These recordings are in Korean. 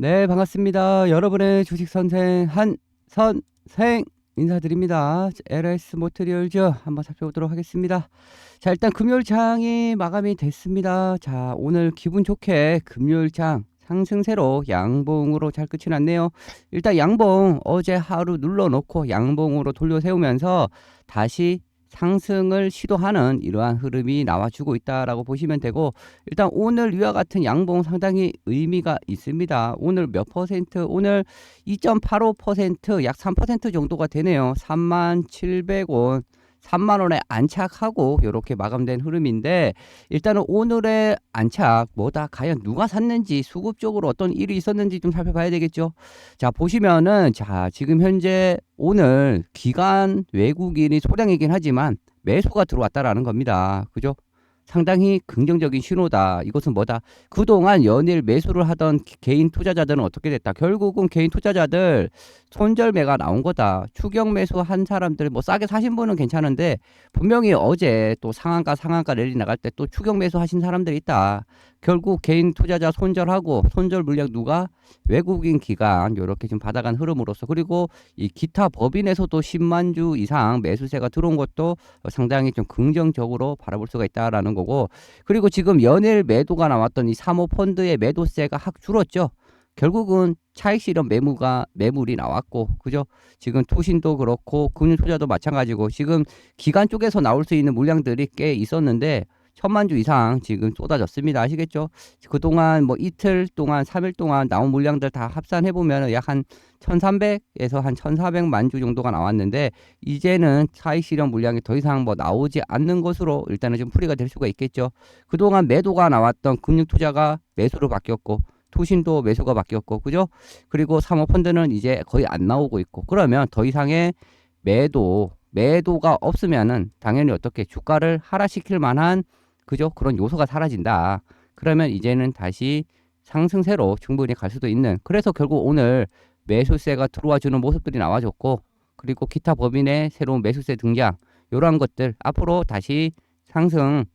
네, 반갑습니다. 여러분의 주식 선생 한 선생 인사드립니다. LS 모트리얼즈 한번 살펴보도록 하겠습니다. 자, 일단 금요일 장이 마감이 됐습니다. 자, 오늘 기분 좋게 금요일 장 상승세로 양봉으로 잘 끝이 났네요. 일단 양봉 어제 하루 눌러놓고 양봉으로 돌려 세우면서 다시 상승을 시도하는 이러한 흐름이 나와주고 있다라고 보시면 되고 일단 오늘 위와 같은 양봉 상당히 의미가 있습니다. 오늘 몇 퍼센트? 오늘 2.85%약 3% 정도가 되네요. 37,700원 3만 원에 안착하고 이렇게 마감된 흐름인데 일단은 오늘의 안착 뭐다 과연 누가 샀는지 수급적으로 어떤 일이 있었는지 좀 살펴봐야 되겠죠. 자 보시면은 자 지금 현재 오늘 기간 외국인이 소량이긴 하지만 매수가 들어왔다라는 겁니다. 그죠? 상당히 긍정적인 신호다. 이것은 뭐다? 그동안 연일 매수를 하던 개인 투자자들은 어떻게 됐다? 결국은 개인 투자자들 손절매가 나온 거다. 추경 매수한 사람들 뭐 싸게 사신 분은 괜찮은데 분명히 어제 또 상한가 상한가 랠리 나갈 때 또 추경 매수하신 사람들이 있다. 결국 개인 투자자 손절하고 손절 물량 누가 외국인 기관 이렇게 좀 받아간 흐름으로서 그리고 이 기타 법인에서도 10만 주 이상 매수세가 들어온 것도 상당히 좀 긍정적으로 바라볼 수가 있다라는 거고 그리고 지금 연일 매도가 나왔던 이 사모펀드의 매도세가 확 줄었죠. 결국은 차익 실현 매물가 매물이 나왔고 그죠 지금 투신도 그렇고 금융 투자도 마찬가지고 지금 기관 쪽에서 나올 수 있는 물량들이 꽤 있었는데 천만 주 이상 지금 쏟아졌습니다. 아시겠죠? 그동안 뭐 이틀 동안, 3일 동안 나온 물량들 다 합산해 보면 약한 1,300에서 한 1,400만 주 정도가 나왔는데 이제는 차익 실현 물량이 더 이상 뭐 나오지 않는 것으로 일단은 좀 풀이가 될 수가 있겠죠. 그동안 매도가 나왔던 금융 투자가 매수로 바뀌었고 투신도 매수가 바뀌었고 그죠? 그리고 사모펀드는 이제 거의 안 나오고 있고 그러면 더 이상의 매도 매도가 없으면은 당연히 어떻게 주가를 하락시킬 만한 그죠? 그런 요소가 사라진다. 그러면 이제는 다시 상승세로 충분히 갈 수도 있는. 그래서 결국 오늘 매수세가 들어와 주는 모습들이 나와줬고 그리고 기타 법인의 새로운 매수세 등장 이러한 것들 앞으로 다시 상승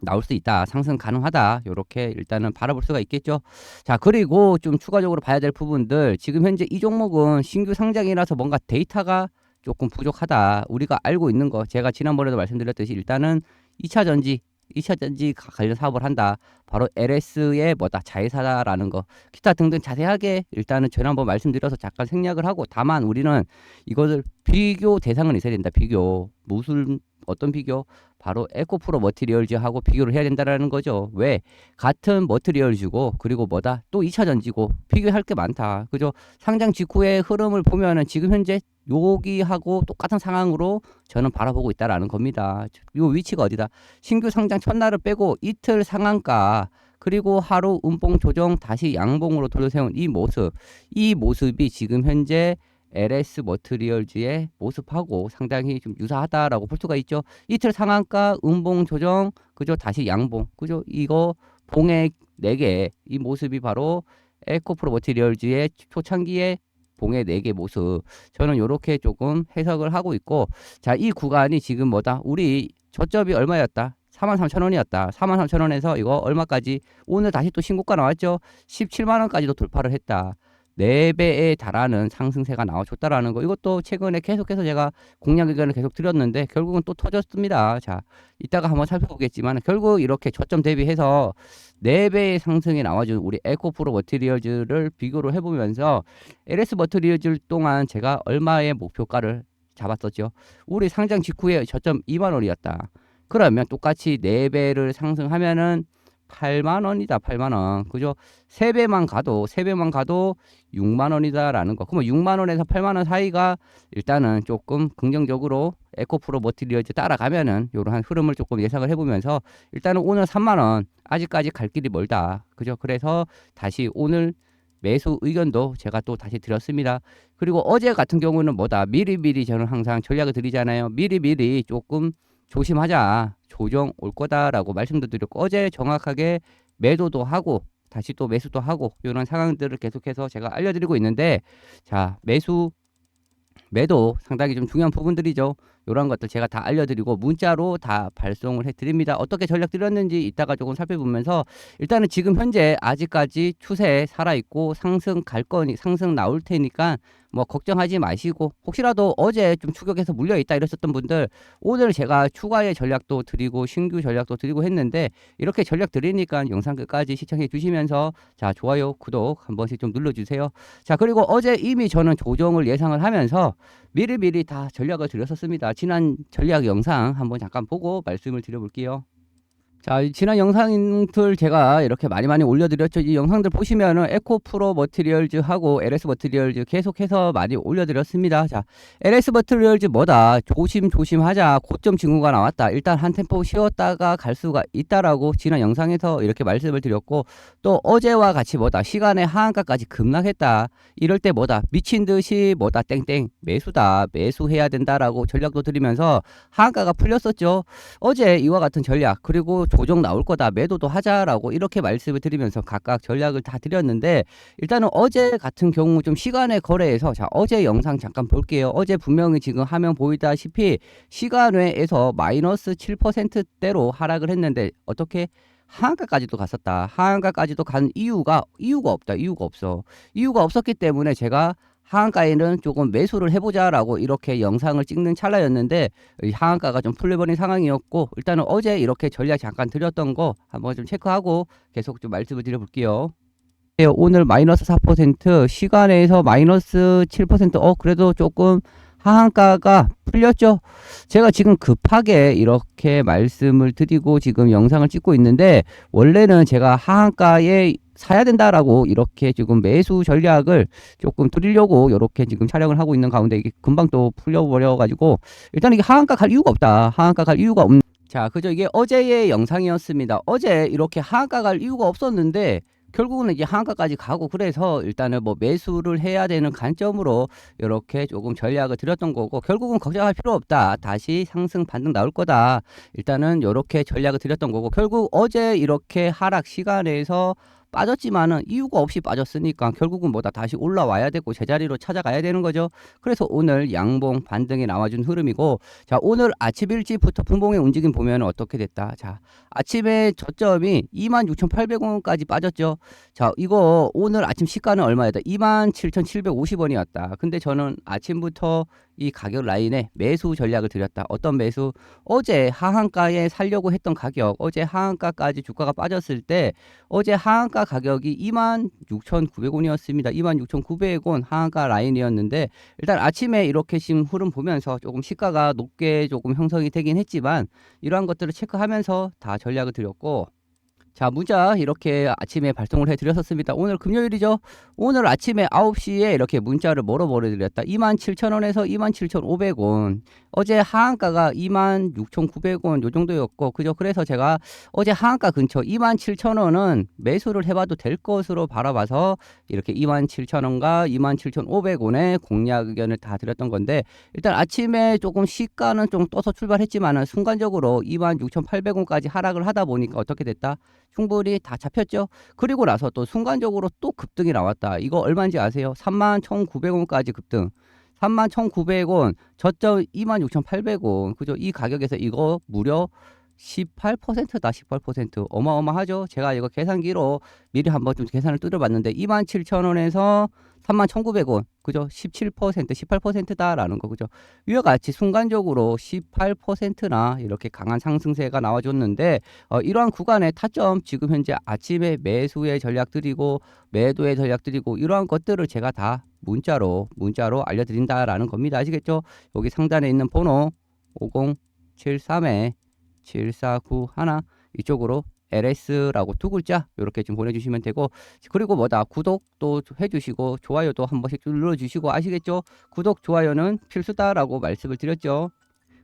나올 수 있다. 상승 가능하다. 이렇게 일단은 바라볼 수가 있겠죠. 자 그리고 좀 추가적으로 봐야 될 부분들. 지금 현재 이 종목은 신규 상장이라서 뭔가 데이터가 조금 부족하다. 우리가 알고 있는 거 제가 지난번에도 말씀드렸듯이 일단은 2차 전지 2차 전지 관련 사업을 한다. 바로 LS의 뭐다 자회사다라는 거 기타 등등 자세하게 일단은 전에 한번 말씀드려서 잠깐 생략을 하고 다만 우리는 이것을 비교 대상은 있어야 된다. 비교 무슨 어떤 비교? 바로 에코프로 머티리얼즈하고 비교를 해야 된다라는 거죠. 왜? 같은 머티리얼즈고 그리고 뭐다? 또 2차 전지고 비교할 게 많다. 그죠? 상장 직후의 흐름을 보면은 지금 현재 여기하고 똑같은 상황으로 저는 바라보고 있다라는 겁니다. 요 위치가 어디다? 신규 상장 첫날을 빼고 이틀 상한가 그리고 하루 음봉 조정 다시 양봉으로 돌려세운 이 모습 이 모습이 지금 현재 LS 머트리얼즈의 모습하고 상당히 좀 유사하다라고 볼 수가 있죠. 이틀 상한가 음봉 조정 그죠 다시 양봉 그죠 이거 봉액 4개 이 모습이 바로 에코프로 머티리얼즈의 초창기의 봉의 4개 모습. 저는 이렇게 조금 해석을 하고 있고 자 이 구간이 지금 뭐다? 우리 저점이 얼마였다? 43,000원이었다. 43,000원에서 이거 얼마까지? 오늘 다시 또 신고가 나왔죠? 17만원까지도 돌파를 했다 4배에 달하는 상승세가 나와줬다라는 거 이것도 최근에 계속해서 제가 공략 의견을 계속 드렸는데 결국은 또 터졌습니다. 자 이따가 한번 살펴보겠지만 결국 이렇게 저점 대비해서 4배의 상승이 나와준 우리 에코프로 머티리얼즈를 비교를 해보면서 LS 머티리얼즈 동안 제가 얼마의 목표가를 잡았었죠. 우리 상장 직후에 저점 2만 원이었다. 그러면 똑같이 4배를 상승하면은 8만 원이다. 8만 원. 그죠? 3배만 가도 3배만 가도 6만 원이다라는 거. 그러면 6만 원에서 8만 원 사이가 일단은 조금 긍정적으로 에코프로 머티리얼즈 따라가면은 요런 흐름을 조금 예상을 해 보면서 일단은 오늘 3만 원 아직까지 갈 길이 멀다. 그죠? 그래서 다시 오늘 매수 의견도 제가 또 다시 드렸습니다. 그리고 어제 같은 경우는 뭐다? 미리미리 저는 항상 전략을 드리잖아요. 미리미리 조금 조심하자. 조정 올 거다라고 말씀도 드렸고 어제 정확하게 매도도 하고 다시 또 매수도 하고 이런 상황들을 계속해서 제가 알려드리고 있는데 자 매수 매도 상당히 좀 중요한 부분들이죠. 이런 것들 제가 다 알려드리고 문자로 다 발송을 해드립니다. 어떻게 전략 드렸는지 이따가 조금 살펴보면서 일단은 지금 현재 아직까지 추세 살아있고 상승 갈 거니 상승 나올 테니까 뭐 걱정하지 마시고 혹시라도 어제 좀 추격해서 물려 있다 이랬었던 분들 오늘 제가 추가의 전략도 드리고 신규 전략도 드리고 했는데 이렇게 전략 드리니까 영상 끝까지 시청해 주시면서 자 좋아요 구독 한 번씩 좀 눌러주세요 자 그리고 어제 이미 저는 조정을 예상을 하면서 미리미리 다 전략을 드렸었습니다 지난 전략 영상 한번 잠깐 보고 말씀을 드려볼게요 자, 이 지난 영상들 제가 이렇게 많이 많이 올려드렸죠. 이 영상들 보시면은 에코 프로 머티리얼즈하고 LS 머티리얼즈 계속해서 많이 올려드렸습니다. 자, LS 머티리얼즈 뭐다? 조심조심 하자. 고점 징후가 나왔다. 일단 한 템포 쉬었다가 갈 수가 있다라고 지난 영상에서 이렇게 말씀을 드렸고 또 어제와 같이 뭐다? 시간의 하한가까지 급락했다. 이럴 때 뭐다? 미친 듯이 뭐다? 땡땡 매수다. 매수해야 된다라고 전략도 드리면서 하한가가 풀렸었죠. 어제 이와 같은 전략 그리고 조정 나올 거다 매도도 하자라고 이렇게 말씀을 드리면서 각각 전략을 다 드렸는데 일단은 어제 같은 경우 좀 시간의 거래에서 자 어제 영상 잠깐 볼게요. 어제 분명히 지금 화면 보이다시피 시간외에서 마이너스 7%대로 하락을 했는데 어떻게 하한가까지도 갔었다. 하한가까지도 간 이유가 이유가 없다. 이유가 없어. 이유가 없었기 때문에 제가 하한가에는 조금 매수를 해보자라고 이렇게 영상을 찍는 찰나였는데 이 하한가가 좀 풀려버린 상황이었고 일단은 어제 이렇게 전략 잠깐 드렸던 거 한번 좀 체크하고 계속 좀 말씀을 드려볼게요. 네, 오늘 마이너스 4% 시간에서 마이너스 7%어 그래도 조금 하한가가 풀렸죠. 제가 지금 급하게 이렇게 말씀을 드리고 지금 영상을 찍고 있는데 원래는 제가 하한가에 사야 된다라고 이렇게 지금 매수 전략을 조금 드리려고 이렇게 지금 촬영을 하고 있는 가운데 이게 금방 또 풀려버려 가지고 일단 이게 하한가 갈 이유가 없다. 하한가 갈 이유가 없는 자, 그죠. 이게 어제의 영상이었습니다. 어제 이렇게 하한가 갈 이유가 없었는데 결국은 이제 하한가까지 가고 그래서 일단은 뭐 매수를 해야 되는 관점으로 이렇게 조금 전략을 드렸던 거고 결국은 걱정할 필요 없다. 다시 상승 반등 나올 거다. 일단은 이렇게 전략을 드렸던 거고 결국 어제 이렇게 하락 시간에서 빠졌지만은 이유가 없이 빠졌으니까 결국은 뭐다 다시 올라와야 되고 제자리로 찾아가야 되는 거죠. 그래서 오늘 양봉 반등이 나와준 흐름이고 자 오늘 아침 일찍부터 분봉의 움직임 보면 어떻게 됐다. 자 아침에 저점이 26,800원까지 빠졌죠. 자 이거 오늘 아침 시가는 얼마였다? 27,750원이었다. 근데 저는 아침부터 이 가격 라인에 매수 전략을 드렸다. 어떤 매수? 어제 하한가에 살려고 했던 가격, 어제 하한가까지 주가가 빠졌을 때 어제 하한가 가격이 26,900원이었습니다. 26,900원 하한가 라인이었는데 일단 아침에 이렇게 지금 흐름 보면서 조금 시가가 높게 조금 형성이 되긴 했지만 이러한 것들을 체크하면서 다 전략을 드렸고 자, 문자 이렇게 아침에 발송을 해드렸었습니다. 오늘 금요일이죠. 오늘 아침에 9시에 이렇게 문자를 뭐로 보내드렸다. 27,000원에서 27,500원. 어제 하한가가 26,900원 요 정도였고, 그죠? 그래서 제가 어제 하한가 근처 27,000원은 매수를 해봐도 될 것으로 바라봐서 이렇게 27,000원과 27,500원의 공략 의견을 다 드렸던 건데, 일단 아침에 조금 시가는 좀 떠서 출발했지만은 순간적으로 26,800원까지 하락을 하다 보니까 어떻게 됐다? 충분히 다 잡혔죠. 그리고 나서 또 순간적으로 또 급등이 나왔다. 이거 얼마인지 아세요? 31,900원까지 급등. 31,900원, 저점 26,800원. 그죠? 이 가격에서 이거 무려 18%다 18% 어마어마하죠. 제가 이거 계산기로 미리 한번 좀 계산을 뜯어봤는데 27,000원에서 31,900원. 그죠? 17% 18%다라는 거 그죠? 위와 같이 순간적으로 18%나 이렇게 강한 상승세가 나와줬는데 어, 이러한 구간의 타점 지금 현재 아침에 매수의 전략 드리고 매도의 전략 드리고 이러한 것들을 제가 다 문자로 문자로 알려드린다라는 겁니다. 아시겠죠? 여기 상단에 있는 번호 5073에 7491 이쪽으로 LS라고 두 글자 이렇게 좀 보내주시면 되고 그리고 뭐다 구독도 해주시고 좋아요도 한 번씩 눌러주시고 아시겠죠? 구독 좋아요는 필수다라고 말씀을 드렸죠.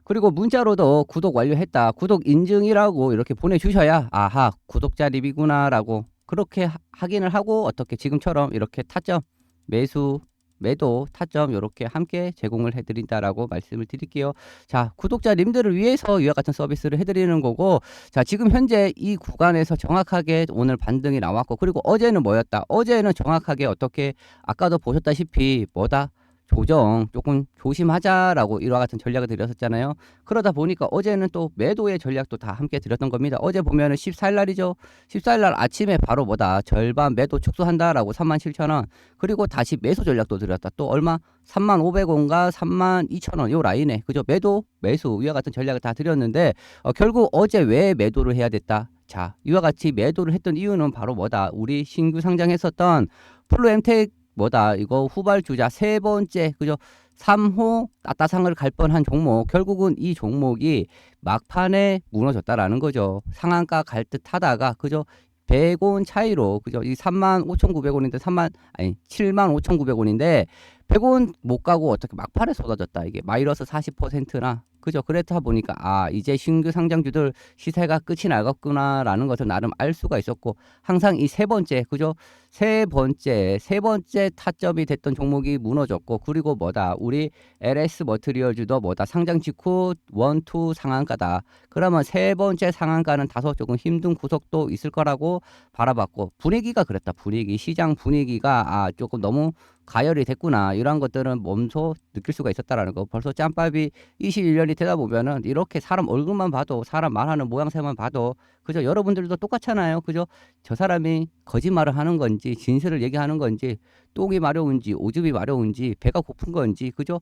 그리고 문자로도 구독 완료했다 구독 인증이라고 이렇게 보내주셔야 아하 구독자 립이구나라고 그렇게 확인을 하고 어떻게 지금처럼 이렇게 타점 매수 매도 타점 이렇게 함께 제공을 해드린다라고 말씀을 드릴게요. 자 구독자님들을 위해서 이와 같은 서비스를 해드리는 거고 자 지금 현재 이 구간에서 정확하게 오늘 반등이 나왔고 그리고 어제는 뭐였다? 어제는 정확하게 어떻게 아까도 보셨다시피 뭐다? 조정 조금 조심하자라고 이와 같은 전략을 드렸었잖아요. 그러다 보니까 어제는 또 매도의 전략도 다 함께 드렸던 겁니다. 어제 보면은 14일 날이죠. 14일 날 아침에 바로 뭐다 절반 매도 축소한다라고 37,000원 그리고 다시 매수 전략도 드렸다. 또 얼마 35,500원과 32,000원 요 라인에 그죠 매도 매수 이와 같은 전략을 다 드렸는데 어, 결국 어제 왜 매도를 해야 됐다. 자 이와 같이 매도를 했던 이유는 바로 뭐다. 우리 신규 상장했었던 플루 엠텍 뭐다 이거 후발주자 세 번째 그죠? 3호 따따상을 갈 뻔한 종목. 결국은 이 종목이 막판에 무너졌다라는 거죠. 상한가 갈 듯 하다가 그죠? 100원 차이로 그죠? 이 3만 5,900원인데 3만 아니 7만 5,900원인데 100원 못 가고 어떻게 막판에 쏟아졌다. 이게 마이너스 40%나. 그죠? 그렇다 보니까 아 이제 신규 상장주들 시세가 끝이 나겠구나라는 것을 나름 알 수가 있었고 항상 이 세 번째 그죠? 세 번째 세 번째 타점이 됐던 종목이 무너졌고 그리고 뭐다? 우리 LS 머트리얼주도 뭐다? 상장 직후 원투 상한가다. 그러면 세 번째 상한가는 다소 조금 힘든 구석도 있을 거라고 바라봤고 분위기가 그랬다. 분위기 시장 분위기가 아 조금 너무 가열이 됐구나. 이런 것들은 몸소 느낄 수가 있었다라는 거. 벌써 짬밥이 21년이 되다 보면은 이렇게 사람 얼굴만 봐도 사람 말하는 모양새만 봐도 그죠 여러분들도 똑같잖아요. 그죠 저 사람이 거짓말을 하는 건지 진실을 얘기하는 건지 똥이 마려운지 오줌이 마려운지 배가 고픈 건지 그죠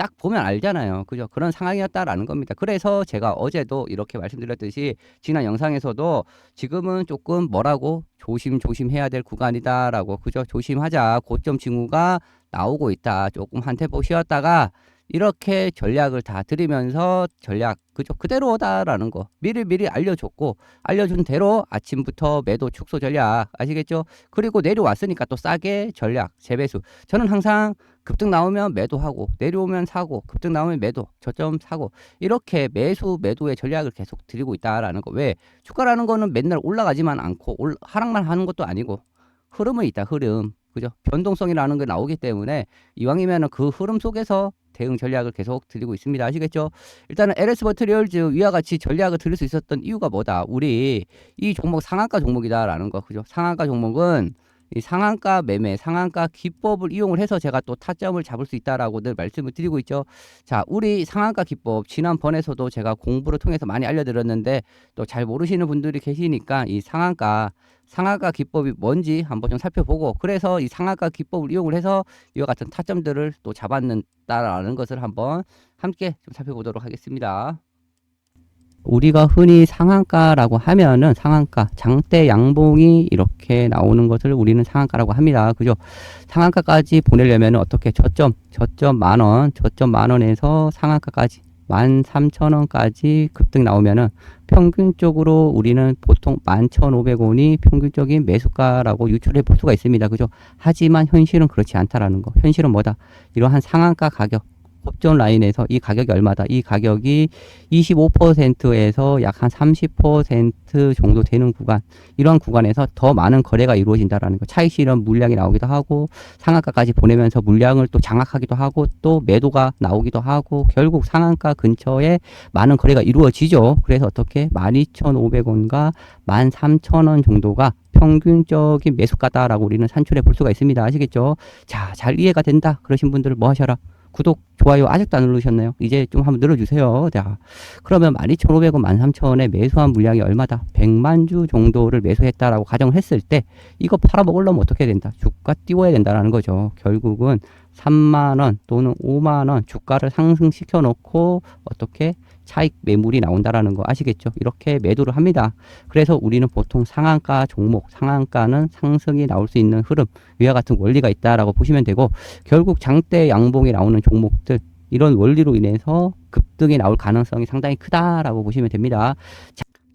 딱 보면 알잖아요. 그죠? 그런 상황이었다라는 겁니다. 그래서 제가 어제도 이렇게 말씀드렸듯이 지난 영상에서도 지금은 조금 뭐라고? 조심조심 해야 될 구간이다라고 그죠? 조심하자. 고점 징후가 나오고 있다. 조금 한 템포 쉬었다가 이렇게 전략을 다 드리면서 전략 그죠 그대로다라는 거 미리 미리 알려줬고 알려준 대로 아침부터 매도 축소 전략 아시겠죠? 그리고 내려왔으니까 또 싸게 전략 재배수. 저는 항상 급등 나오면 매도하고 내려오면 사고 급등 나오면 매도 저점 사고 이렇게 매수 매도의 전략을 계속 드리고 있다라는 거. 왜? 주가라는 거는 맨날 올라가지만 않고 올, 하락만 하는 것도 아니고 흐름은 있다 흐름. 그죠? 변동성이라는 게 나오기 때문에 이왕이면 그 흐름 속에서 대응 전략을 계속 드리고 있습니다. 아시겠죠? 일단은 LS 버트리얼즈 위와 같이 전략을 드릴 수 있었던 이유가 뭐다? 우리 이 종목 상한가 종목이다라는 거. 그죠? 상한가 종목은 이 상한가 매매, 상한가 기법을 이용을 해서 제가 또 타점을 잡을 수 있다라고 늘 말씀을 드리고 있죠. 자, 우리 상한가 기법 지난번에서도 제가 공부를 통해서 많이 알려드렸는데 또 잘 모르시는 분들이 계시니까 이 상한가 상한가 기법이 뭔지 한번 좀 살펴보고 그래서 이 상한가 기법을 이용을 해서 이와 같은 타점들을 또 잡았는다라는 것을 한번 함께 좀 살펴보도록 하겠습니다. 우리가 흔히 상한가라고 하면은 상한가 장대 양봉이 이렇게 나오는 것을 우리는 상한가라고 합니다. 그죠? 상한가까지 보내려면 어떻게 저점 저점 만 원, 저점 만 원에서 상한가까지 만 삼천 원까지 급등 나오면은 평균적으로 우리는 보통 만 천오백 원이 평균적인 매수가라고 유출해 볼 수가 있습니다. 그죠? 하지만 현실은 그렇지 않다라는 거. 현실은 뭐다? 이러한 상한가 가격 옵션 라인에서 이 가격이 얼마다? 이 가격이 25%에서 약 한 30% 정도 되는 구간, 이러한 구간에서 더 많은 거래가 이루어진다라는 거. 차익 실현 물량이 나오기도 하고 상한가까지 보내면서 물량을 또 장악하기도 하고 또 매도가 나오기도 하고 결국 상한가 근처에 많은 거래가 이루어지죠. 그래서 어떻게 12,500원과 13,000원 정도가 평균적인 매수가다라고 우리는 산출해 볼 수가 있습니다. 아시겠죠? 자, 잘 이해가 된다. 그러신 분들 뭐 하셔라? 구독, 좋아요 아직도 안 누르셨나요? 이제 좀 한번 눌러주세요. 자, 그러면 12,500원, 13,000원에 매수한 물량이 얼마다? 100만 주 정도를 매수했다라고 가정을 했을 때 이거 팔아먹으려면 어떻게 된다? 주가 띄워야 된다라는 거죠. 결국은 3만 원 또는 5만 원 주가를 상승시켜 놓고 어떻게 차익 매물이 나온다라는 거 아시겠죠? 이렇게 매도를 합니다. 그래서 우리는 보통 상한가 종목, 상한가는 상승이 나올 수 있는 흐름, 위와 같은 원리가 있다라고 보시면 되고 결국 장대 양봉이 나오는 종목들 이런 원리로 인해서 급등이 나올 가능성이 상당히 크다라고 보시면 됩니다.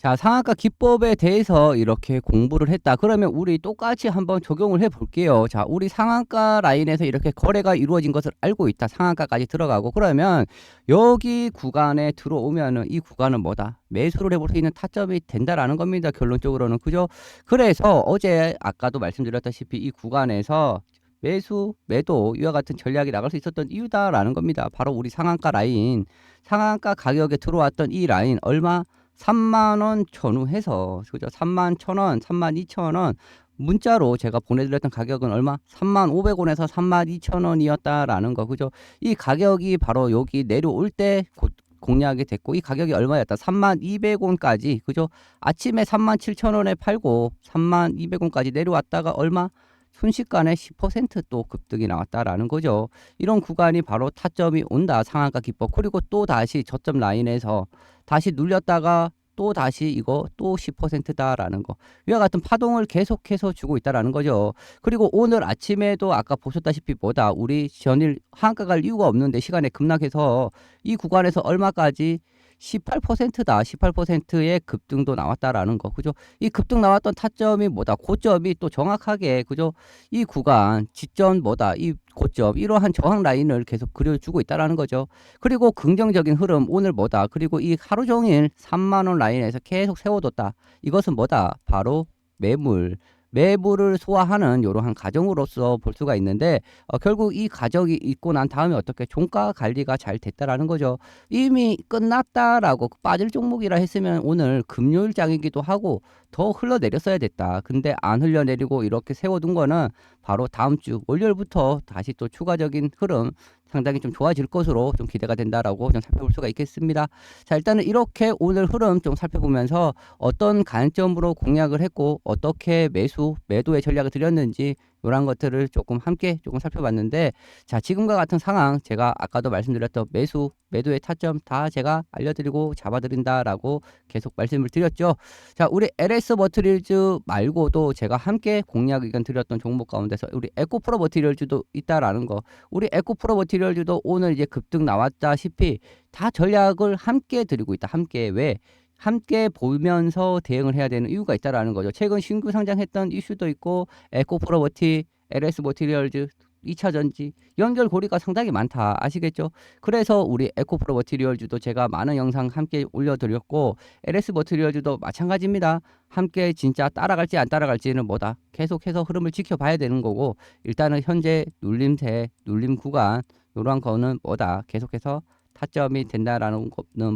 자, 자, 상한가 기법에 대해서 이렇게 공부를 했다. 그러면 우리 똑같이 한번 적용을 해 볼게요. 자, 우리 상한가 라인에서 이렇게 거래가 이루어진 것을 알고 있다. 상한가까지 들어가고 그러면 여기 구간에 들어오면은 이 구간은 뭐다? 매수를 해볼 수 있는 타점이 된다라는 겁니다. 결론적으로는 그죠? 그래서 어제 아까도 말씀드렸다시피 이 구간에서 매수, 매도 이와 같은 전략이 나갈 수 있었던 이유다라는 겁니다. 바로 우리 상한가 라인, 상한가 가격에 들어왔던 이 라인 얼마? 3만 원 전후해서 그죠? 3만 1천 원, 3만 2천 원 문자로 제가 보내드렸던 가격은 얼마? 35,500원에서 32,000원이었다라는 거 그죠? 이 가격이 바로 여기 내려올 때 곧 공략이 됐고 이 가격이 얼마였다? 32,200원까지 그죠? 아침에 37,000원에 팔고 32,200원까지 내려왔다가 얼마? 순식간에 10%또 급등이 나왔다라는 거죠. 이런 구간이 바로 타점이 온다 상한가 기법 그리고 또 다시 저점 라인에서 다시 눌렸다가 또 다시 이거 또 10%다라는 거 위와 같은 파동을 계속해서 주고 있다라는 거죠. 그리고 오늘 아침에도 아까 보셨다시피 뭐다 우리 전일 하한가 갈 이유가 없는데 시간에 급락해서 이 구간에서 얼마까지 18%다. 18%의 급등도 나왔다라는 거. 그죠? 이 급등 나왔던 타점이 뭐다? 고점이 또 정확하게 그죠? 이 구간 지점 뭐다? 이 고점 이러한 저항 라인을 계속 그려주고 있다라는 거죠. 그리고 긍정적인 흐름 오늘 뭐다? 그리고 이 하루 종일 3만 원 라인에서 계속 세워뒀다. 이것은 뭐다? 바로 매물. 매물을 소화하는 이러한 과정으로서 볼 수가 있는데 어, 결국 이 가격이 있고 난 다음에 어떻게 종가 관리가 잘 됐다라는 거죠. 이미 끝났다라고 빠질 종목이라 했으면 오늘 금요일장이기도 하고 더 흘러내렸어야 됐다. 근데 안 흘러내리고 이렇게 세워둔 거는 바로 다음 주 월요일부터 다시 또 추가적인 흐름 상당히 좀 좋아질 것으로 좀 기대가 된다라고 좀 살펴볼 수가 있겠습니다. 자, 일단은 이렇게 오늘 흐름 좀 살펴보면서 어떤 관점으로 공략을 했고 어떻게 매수, 매도의 전략을 드렸는지 이런 것들을 조금 함께 조금 살펴봤는데 자, 지금과 같은 상황 제가 아까도 말씀드렸던 매수, 매도의 타점 다 제가 알려드리고 잡아드린다라고 계속 말씀을 드렸죠. 자, 우리 LS 머트리얼즈 말고도 제가 함께 공략 의견 드렸던 종목 가운데서 우리 에코프로 머티리얼즈도 있다라는 거. 우리 에코프로 머티리얼즈도 오늘 이제 급등 나왔다시피 다 전략을 함께 드리고 있다. 함께 왜? 함께 보면서 대응을 해야 되는 이유가 있다라는 거죠. 최근 신규 상장했던 이슈도 있고 에코프로 머티, LS 머티리얼즈 2차 전지 연결 고리가 상당히 많다 아시겠죠? 그래서 우리 에코프로 머티리얼즈도 제가 많은 영상 함께 올려드렸고 LS 머티리얼즈도 마찬가지입니다. 함께 진짜 따라갈지 안 따라갈지는 뭐다 계속해서 흐름을 지켜봐야 되는 거고 일단은 현재 눌림세 눌림 구간 이러한 거는 뭐다 계속해서 타점이 된다라는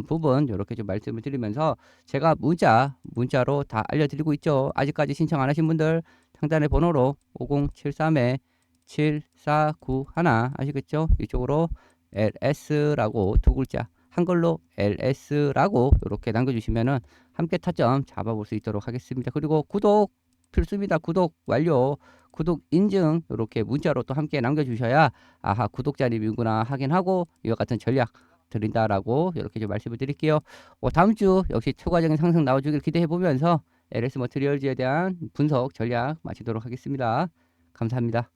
부분 이렇게 좀 말씀을 드리면서 제가 문자 문자로 다 알려드리고 있죠. 아직까지 신청 안 하신 분들 상단의 번호로 5073에 7491 아시겠죠? 이쪽으로 LS라고 두 글자 한글로 LS라고 이렇게 남겨주시면은 함께 타점 잡아볼 수 있도록 하겠습니다. 그리고 구독 필수입니다. 구독 완료. 구독 인증 이렇게 문자로 또 함께 남겨주셔야 아하 구독자님이구나 확인하고 이와 같은 전략 드린다라고 이렇게 좀 말씀을 드릴게요. 어, 다음 주 역시 추가적인 상승 나와주길 기대해 보면서 LS 머트리얼즈에 대한 분석 전략 마치도록 하겠습니다. 감사합니다.